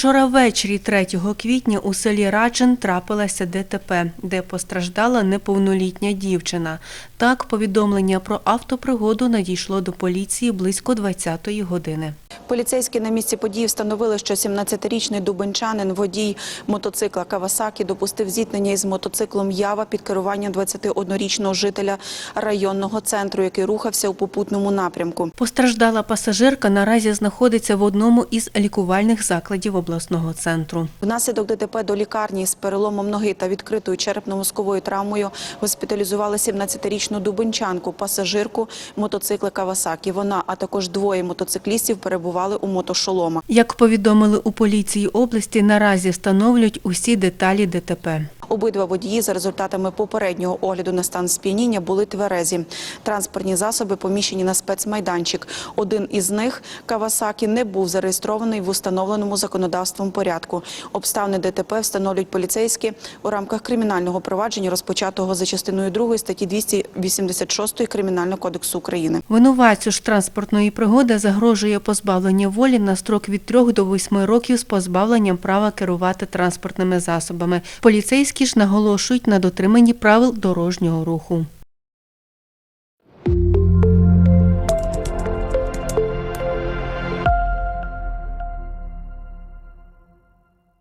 Вчора ввечері 3 квітня у селі Рачин трапилася ДТП, де постраждала неповнолітня дівчина. Так, повідомлення про автопригоду надійшло до поліції близько 20-ї години. Поліцейські на місці події встановили, що 17-річний дубенчанин, водій мотоцикла Кавасакі, допустив зіткнення із мотоциклом Ява під керуванням 21-річного жителя районного центру, який рухався у попутному напрямку. Постраждала пасажирка наразі знаходиться в одному із лікувальних закладів обласного центру. Внаслідок ДТП до лікарні з переломом ноги та відкритою черепно-мозковою травмою госпіталізували 17-річну дубенчанку, пасажирку мотоцикла Кавасакі. Вона, а також двоє мотоциклістів перебували у мотошоломах. Як повідомили у поліції області, наразі встановлюють усі деталі ДТП. Обидва водії за результатами попереднього огляду на стан сп'яніння були тверезі. Транспортні засоби поміщені на спецмайданчик. Один із них, Кавасакі, не був зареєстрований в установленому законодавством порядку. Обставини ДТП встановлюють поліцейські у рамках кримінального провадження, розпочатого за частиною 2 статті 286 Кримінального кодексу України. Винуватцю ж транспортної пригоди загрожує позбавлення волі на строк від 3 до 8 років з позбавленням права керувати транспортними засобами. Поліцейські ж наголошують на дотриманні правил дорожнього руху.